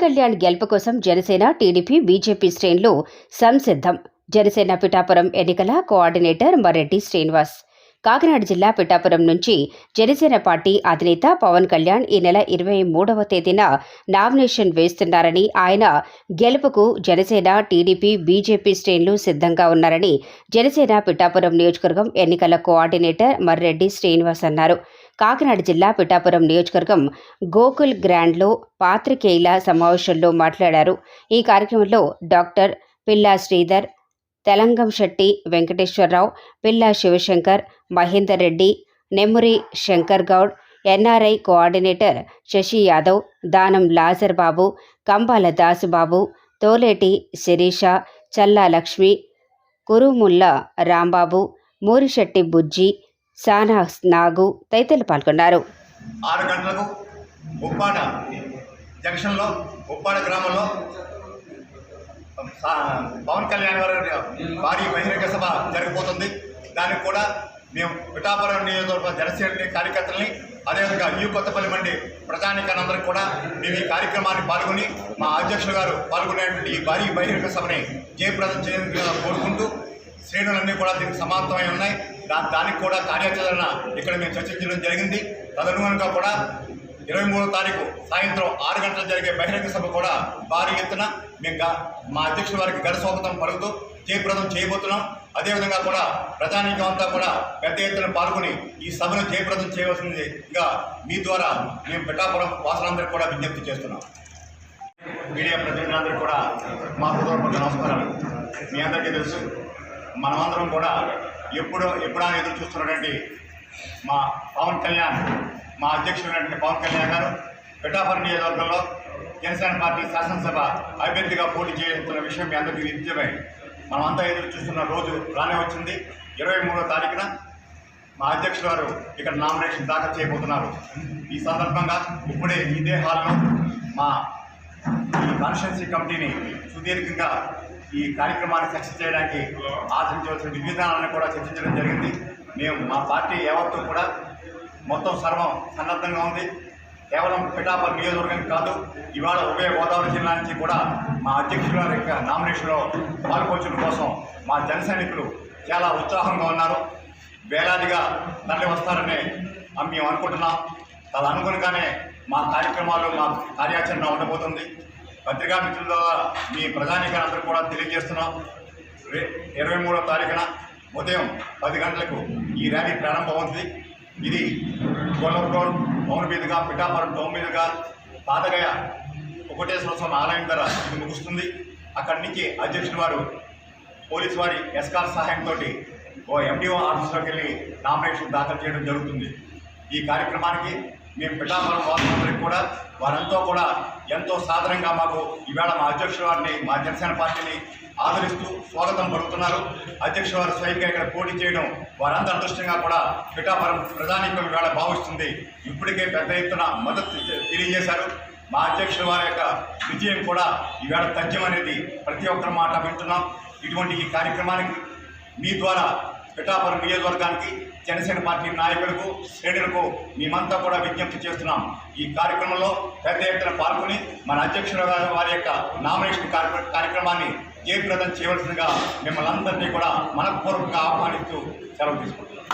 కళ్యాణ్ గెలుపు కోసం Janasena TDP BJP శ్రేణులు సంసిద్ధం. జనసేన పిఠాపురం ఎన్నికల కోఆర్డినేటర్ మరెడ్డి శ్రీనివాస్. కాకినాడ జిల్లా పిఠాపురం నుంచి జనసేన పార్టీ అధినేత పవన్ కళ్యాణ్ ఈ నెల ఇరవై మూడవ తేదీన నామినేషన్ వేస్తున్నారని ఆయన గెలుపుకు జనసేన టీడీపీ బీజేపీ శ్రేణులు సిద్ధంగా ఉన్నారని జనసేన పిఠాపురం నియోజకవర్గం ఎన్నికల కోఆర్డినేటర్ మర్రెడ్డి శ్రీనివాస్ అన్నారు. కాకినాడ జిల్లా పిఠాపురం నియోజకవర్గం గోకుల్ గ్రాండ్లో పాత్రికేయుల సమావేశంలో మాట్లాడారు. ఈ కార్యక్రమంలో డాక్టర్ పిల్లా Sridhar Telangam Shetty Venkateswararao Pilla Sivasankar Mahender Reddy Nemmuri Shankar Goud NRI coordinator Sasi Yadav Danam Lazar Babu Kambala Dasubabu Toleti Sirisha చల్లా లక్ష్మి కురుముల్లా రాంబాబు మూరిశెట్టి బుజ్జి సానా నాగు తదితరులు పాల్గొన్నారు. ఆరు గంటలకు ఉప్పాడ జంక్షన్లో ఉప్పాడ గ్రామంలో పవన్ కళ్యాణ్ గారి భారీ బహిరంగ సభ జరిగిపోతుంది. దానికి కూడా మేము పిఠాపురం నియోజకవర్గ జనసేన కార్యకర్తలని అదేవిధంగా న్యూ కొత్తపల్లి మండి ప్రజానికానందరం కూడా మేము ఈ కార్యక్రమాన్ని పాల్గొని మా అధ్యక్షులు గారు పాల్గొనేటువంటి ఈ భారీ బహిరంగ సభని జయప్రదం చేయాలని కోరుకుంటూ శ్రేణులన్నీ కూడా దీనికి సమాంతమై ఉన్నాయి. దా దానికి కూడా కార్యాచరణ ఇక్కడ మేము చర్చించడం జరిగింది. తదనుగుణంగా కూడా ఇరవై మూడో తారీఖు సాయంత్రం ఆరు గంటలు జరిగే బహిరంగ సభ కూడా భారీ ఎత్తున మేము మా అధ్యక్షుల వారికి ఘన స్వాగతం పలుకుతూ జయప్రదం చేయబోతున్నాం. అదేవిధంగా కూడా ప్రజానీకం అంతా కూడా పెద్ద ఎత్తున పాల్గొని ఈ సభను జయప్రదం చేయవలసిందిగా మీ ద్వారా మేము పిఠాపురం వాసులందరికీ కూడా విజ్ఞప్తి చేస్తున్నాం. మీడియా ప్రతినిధులందరూ కూడా మా హృదయపూర్వక నమస్కారాలు. మీ అందరికీ తెలుసు మనమందరం కూడా ఎప్పుడో ఎప్పుడా ఎదురు చూస్తున్నటువంటి మా పవన్ కళ్యాణ్ మా అధ్యక్షుడైనటువంటి పవన్ కళ్యాణ్ గారు పిఠాపురం నియోజకవర్గంలో జనసేన పార్టీ శాసనసభ అభ్యర్థిగా పోటీ చేస్తున్న విషయం మీ అందరికీ నిత్యమే మనమంతా ఎదురు చూస్తున్న రోజు రానే వచ్చింది. ఇరవై మూడో తారీఖున మా అధ్యక్షుడు గారు ఇక్కడ నామినేషన్ దాఖలు చేయబోతున్నారు. ఈ సందర్భంగా ఇప్పుడే ఇదే హాల్లో మా ఈ కాన్స్టిట్యున్సీ కమిటీని సుదీర్ఘంగా ఈ కార్యక్రమాన్ని సక్సెస్ చేయడానికి ఆచరించవలసిన విధానాలను కూడా చర్చించడం జరిగింది. మేము మా పార్టీ యావత్తు కూడా మొత్తం సర్వం సన్నద్ధంగా ఉంది. కేవలం పిఠాపురం నియోజకవర్గం కాదు ఇవాళ ఉభయ గోదావరి జిల్లా నుంచి కూడా మా అధ్యక్షుల యొక్క నామినేషన్లో పాల్గొనడం కోసం మా జన సైనికులు చాలా ఉత్సాహంగా ఉన్నారు. వేలాదిగా తరలి వస్తారని మేము అనుకుంటున్నాం. అలా అనుగుణంగానే మా కార్యక్రమాలు మా కార్యాచరణ ఉండబోతుంది. పత్రికా మిత్రుల ద్వారా మీ ప్రధానికారందరూ కూడా తెలియజేస్తున్నాం. ఇరవై మూడో తారీఖున ఉదయం పది గంటలకు ఈ ర్యాలీ ప్రారంభమవుతుంది ఇది గొల్లూరు రోడ్ టౌన్ మీదుగా పిఠాపురం టౌన్ మీదుగా పాతగయ ఒకటేశ్వర స్వామి ఆలయం ధర ఇది ముగుస్తుంది. అక్కడి నుంచి అధ్యక్షుడు వారు పోలీసు వారి ఎస్కార్ సహాయంతో ఓ ఎండిఓ ఆఫీస్లోకి వెళ్ళి నామినేషన్ దాఖలు చేయడం జరుగుతుంది. ఈ కార్యక్రమానికి మేము పిఠాపురం వాసులందరికీ కూడా వారంతా కూడా ఎంతో సాధారణంగా మాకు ఈవేళ మా అధ్యక్షుల వారిని మా జనసేన పార్టీని ఆదరిస్తూ స్వాగతం పలుకుతున్నారు. అధ్యక్షుల వారు స్వయంగా ఇక్కడ పోటీ చేయడం వారంతా అదృష్టంగా కూడా పిఠాపురం ప్రధానికం ఈవేళ భావిస్తుంది. ఇప్పటికే పెద్ద ఎత్తున మద్దతు తెలియజేశారు. మా అధ్యక్షుల వారి యొక్క విజయం కూడా ఈవేళ తథ్యం అనేది ప్రతి ఒక్కరి మాట వింటున్నాం. ఇటువంటి ఈ కార్యక్రమానికి మీ ద్వారా పిఠాపురం నియోజకవర్గానికి జనసేన పార్టీ నాయకులకు శ్రేణులకు మేమంతా కూడా విజ్ఞప్తి చేస్తున్నాం. ఈ కార్యక్రమంలో పెద్ద ఎత్తున పాల్గొని మన అధ్యక్షుల వారి యొక్క నామినేషన్ కార్యక్రమాన్ని జయప్రదం చేయవలసిందిగా మిమ్మల్ని అందరినీ కూడా మనపూర్వకంగా ఆహ్వానిస్తూ సెలవు తీసుకుంటున్నాం.